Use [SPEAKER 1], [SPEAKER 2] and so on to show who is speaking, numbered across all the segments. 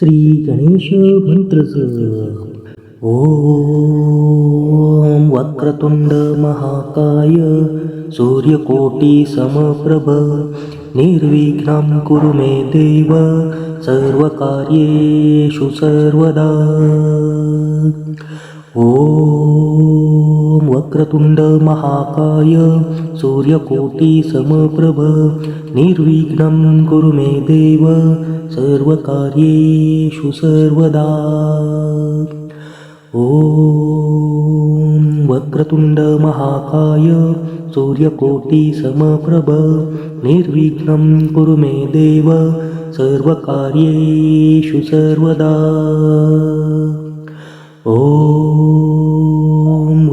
[SPEAKER 1] श्री गणेश मंत्रच ओम वक्रतुंड महाकाय सूर्यकोटी समप्रभ निर्विघ्नं कुरु मे देव। सर्वकार्येषु सर्वदा। ॐ वक्रतुण्ड महाकाय सूर्यकोटी समप्रभ निर्विघ्नं कुरु मे देव सर्वकार्येषु सर्वदा। ॐ वक्रतुण्ड महाकाय सूर्यकोटी समप्रभ निर्विघ्नं कुरु मे देव सर्वकार्येषु सर्वदा। ॐ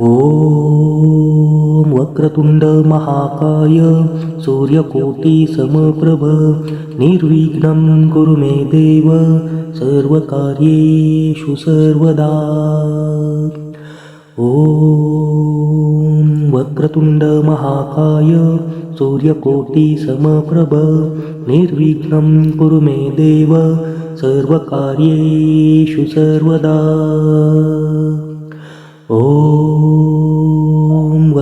[SPEAKER 1] ॐ वक्रतुण्ड महाकाय सूर्यकोटी समप्रभ निर्विघ्नं कुरु मे देव सर्वकार्येषु सर्वदा। ॐ वक्रतुण्ड महाकाय सूर्यकोटी समप्रभ निर्विघ्नं कुरु मे देव सर्वकार्येषु सर्वदा।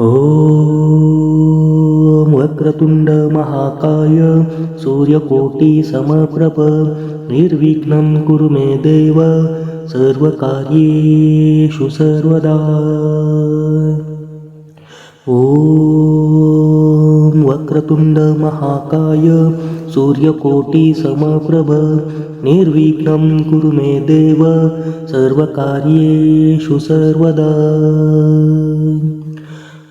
[SPEAKER 1] ॐ वक्रतुण्ड महाकाय सूर्यकोटिसमप्रभ निर्विघ्नं कुरु मे देव सर्वकार्येषु सर्वदा। ॐ वक्रतुण्ड महाकाय सूर्यकोटिसमप्रभ निर्विघ्नं कुरु मे देव सर्वकार्येषु सर्वदा।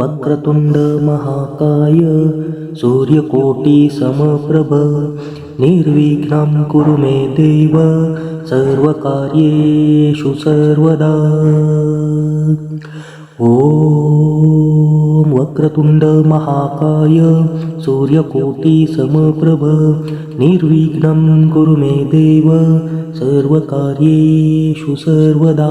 [SPEAKER 1] वक्रतुण्ड महाकाय सूर्यकोटिसमप्रभ निर्विघ्नं कुरु मे देव सर्वकार्येषु सर्वदा। ॐ वक्रतुण्ड महाकाय सूर्यकोटिसमप्रभ निर्विघ्नं कुरु मे देव सर्वकार्येषु सर्वदा।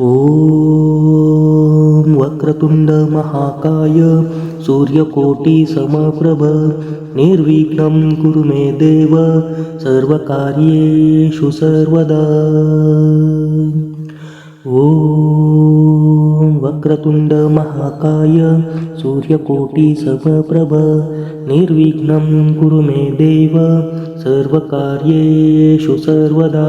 [SPEAKER 1] ॐ वक्रतुण्डमहाकाय सूर्यकोटिसमप्रभ निर्विघ्नं कुरु मे देव सर्वकार्येषु सर्वदा। ॐ वक्रतुण्डमहाकाय सूर्यकोटिसमप्रभ निर्विघ्नं कुरु मे देव सर्वकार्येषु सर्वदा।